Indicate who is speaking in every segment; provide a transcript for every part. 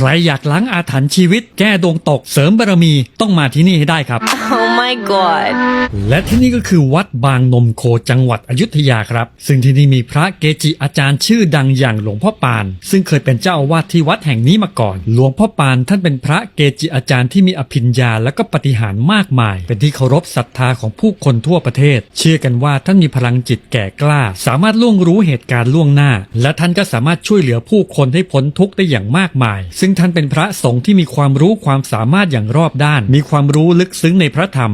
Speaker 1: ใครอยากล้างอาถรรพ์ชีวิต แก้ดวงตก เสริมบารมี ต้องมาที่นี่ให้ได้ครับ
Speaker 2: Oh my god.
Speaker 1: และที่นี่ก็คือวัดบางนมโคจังหวัดอยุธยาครับ ซึ่งที่นี่มีพระเกจิอาจารย์ชื่อดังอย่างหลวงพ่อปาน ซึ่งเคยเป็นเจ้าอาวาสที่วัดแห่งนี้มาก่อน หลวงพ่อปานท่านเป็นพระเกจิอาจารย์ที่มีอภิญญาและก็ปฏิหารมากมาย เป็นที่เคารพศรัทธาของผู้คนทั่วประเทศ เชื่อกันว่าท่านมีพลังจิตแก่กล้า สามารถล่วงรู้เหตุการณ์ล่วงหน้า และท่านก็สามารถช่วยเหลือผู้คนให้พ้นทุกข์ได้อย่างมากมาย ซึ่งท่านเป็นพระสงฆ์ที่มีความรู้ความสามารถอย่างรอบด้าน มีความรู้ลึกซึ้งในพระธรรม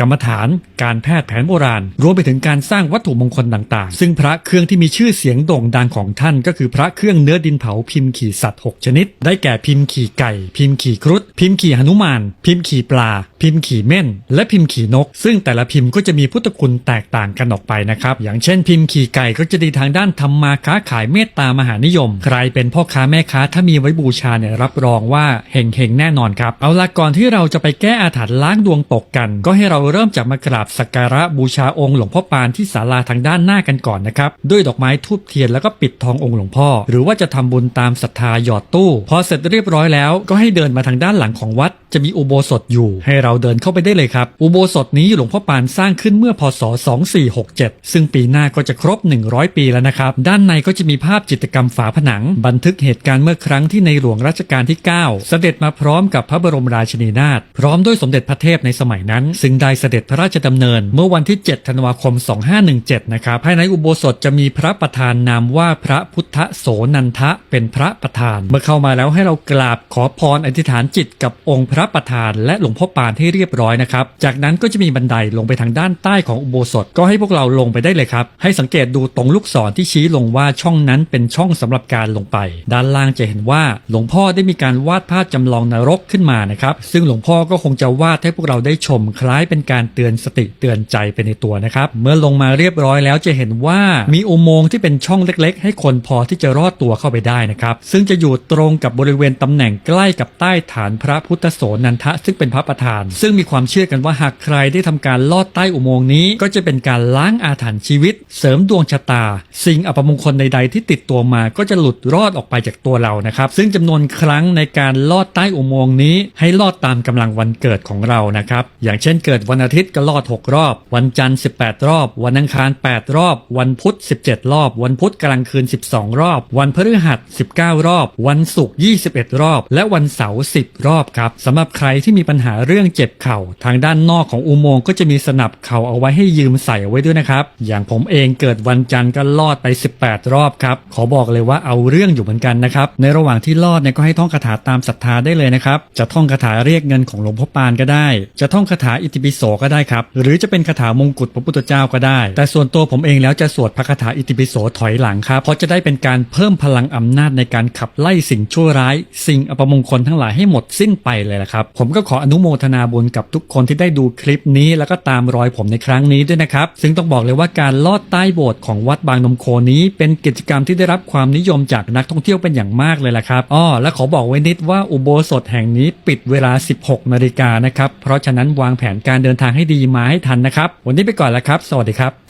Speaker 1: กรรมฐาน การแพทย์แผนโบราณ รวมไปถึงการสร้างวัตถุมงคลต่างๆ ซึ่งพระเครื่องที่มีชื่อเสียงโด่งดังของท่าน ก็คือพระเครื่องเนื้อดินเผาพิมพ์ขี่สัตว์ 6 ชนิด ได้แก่พิมพ์ขี่ไก่ พิมพ์ขี่ครุฑพิมพ์ขี่หนุมาน พิมพ์ขี่ปลา พิมพ์ขี่เม่น และพิมพ์ขี่นก ซึ่งแต่ละพิมพ์ก็จะมีพุทธคุณแตกต่างกันออกไปนะครับ อย่างเช่น พิมพ์ขี่ไก่ก็จะดีทางด้านทำมาค้าขายเมตตามหานิยม ใครเป็นพ่อค้าแม่ค้าถ้ามีไว้บูชาเนี่ยรับรองว่าเฮงเฮงแน่นอนครับ เอาละก่อนที่เราจะไปแก้อาถรรพ์ล้างดวงตกกัน ก็ให้เราเริ่มจากมากราบสักการะบูชาองค์หลวงพ่อปานที่ศาลาทางด้านหน้ากันก่อนนะครับ ด้วยดอกไม้ทูบเทียนแล้วก็ปิดทององค์หลวงพ่อ หรือว่าจะทำบุญตามศรัทธาหยอดตู้พอเสร็จเรียบร้อยแล้วก็ให้เดินมาทางด้านหลังของวัด จะมีอุโบสถอยู่ ให้เราเดินเข้าไปได้เลยครับ อุโบสถนี้หลวงพ่อปานสร้างขึ้นเมื่อพศ 2467 ซึ่งปีหน้าก็จะครบ 100 ปีแล้วนะครับ ด้านในก็จะมีภาพจิตรกรรมฝาผนัง บันทึกเหตุการณ์เมื่อครั้งที่ในหลวงรัชกาลที่ 9 เสด็จมาพร้อมกับพระบรมราชินีนาถพร้อมด้วยสมเด็จพระเทพในสมัยนั้น ซึ่งได้เสด็จพระราชดำเนิน เมื่อวันที่ 7 ธันวาคม 2517 นะครับภายในอุโบสถจะมีพระประธานนามว่าพระพุทธโสนันทะเป็นพระประธาน เมื่อเข้ามาแล้วให้เรากราบขอพรอธิษฐานจิตกับองค์พระประธาน และหลวงพ่อปานให้เรียบร้อยนะครับ จากนั้นก็จะมีบันไดลงไปทางด้านใต้ของอุโบสถก็ให้พวกเราลงไปได้เลยครับ ให้สังเกตดูตรงลูกศรที่ชี้ลงว่าช่องนั้นเป็นช่องสำหรับการลงไป ด้านล่างจะเห็นว่าหลวงพ่อได้มีการวาดภาพจำลองนรกขึ้นมานะครับ ซึ่งหลวงพ่อก็คงจะวาดให้พวกเราได้ชมคล้ายเป็นการเตือนสติเตือนใจไปในตัวนะครับ เมื่อลงมาเรียบร้อยแล้วจะเห็นว่ามีอุโมงค์ที่เป็นช่องเล็ก ๆ ให้คนพอที่จะรอดตัวเข้าไปได้นะครับ ซึ่งจะอยู่ตรงกับบริเวณตำแหน่งใกล้กับใต้ฐานพระพุทธโสนันทะซึ่งเป็นพระประธาน ซึ่งมีความเชื่อกันว่าหากใครได้ทำการลอดใต้อุโมงค์นี้ ก็จะเป็นการล้างอาถรรพ์ชีวิต เสริมดวงชะตา สิ่งอัปมงคลใด ๆ ที่ติดตัวมาก็จะหลุดรอดออกไปจากตัวเรานะครับ ซึ่งจำนวนครั้งในการลอดใต้อุโมงค์นี้ ให้ลอดตามกำลังวันเกิดของเรานะครับ อย่างเช่นเกิดวันันอาทิตย์ก็ลอด 6 รอบ วันจันทร์ 18 รอบ วันอังคาร 8 รอบ วันพุธ 17 รอบ วันพุธกลางคืน 12 รอบ วันพฤหัส 19 รอบ วันศุกร์ 21 รอบ และวันเสาร์ 10 รอบครับสำหรับใครที่มีปัญหาเรื่องเจ็บเข่า ทางด้านนอกของอุโมงค์ก็จะมีสนับเข่าเอาไว้ให้ยืมใส่ไว้ด้วยนะครับ อย่างผมเองเกิดวันจันทร์ก็ลอดไป 18 รอบครับ ขอบอกเลยว่าเอาเรื่องอยู่เหมือนกันนะครับ ในระหว่างที่ลอดเนี่ยก็ให้ท่องคาถาตามศรัทธาได้เลยนะครับ จะท่องคาถาเรียกเงินของหลวงพ่อปานก็ได้ จะท่องคาถาอิติปิโสก็ได้ครับ หรือจะเป็นคาถามงกุฎพระพุทธเจ้าก็ได้ แต่ส่วนตัวผมเองแล้วจะสวดพระคาถาอิติปิโสถอยหลังครับ เพราะจะได้เป็นการเพิ่มพลังอำนาจในการขับไล่สิ่งชั่วร้าย สิ่งอัปมงคลทั้งหลายให้หมดสิ้นไปเลยละครับ ผมก็ขออนุโมทนาบุญกับทุกคนที่ได้ดูคลิปนี้ แล้วก็ตามรอยผมในครั้งนี้ด้วยนะครับ ซึ่งต้องบอกเลยว่าการลอดใต้โบสถ์ของวัดบางนมโคนี้ เป็นกิจกรรมที่ได้รับความนิยมจากนักท่องเที่ยวเป็นอย่างมากเลยละครับอ้อและขอบอกไว้นิดว่าอุโบสถแห่งนี้ปิดเวลา 16 นาฬิกานะครับ เพราะฉะนั้นวางแผนการเดินทางให้ดีมาให้ทันนะครับ วันนี้ไปก่อนแล้วครับ สวัสดีครับ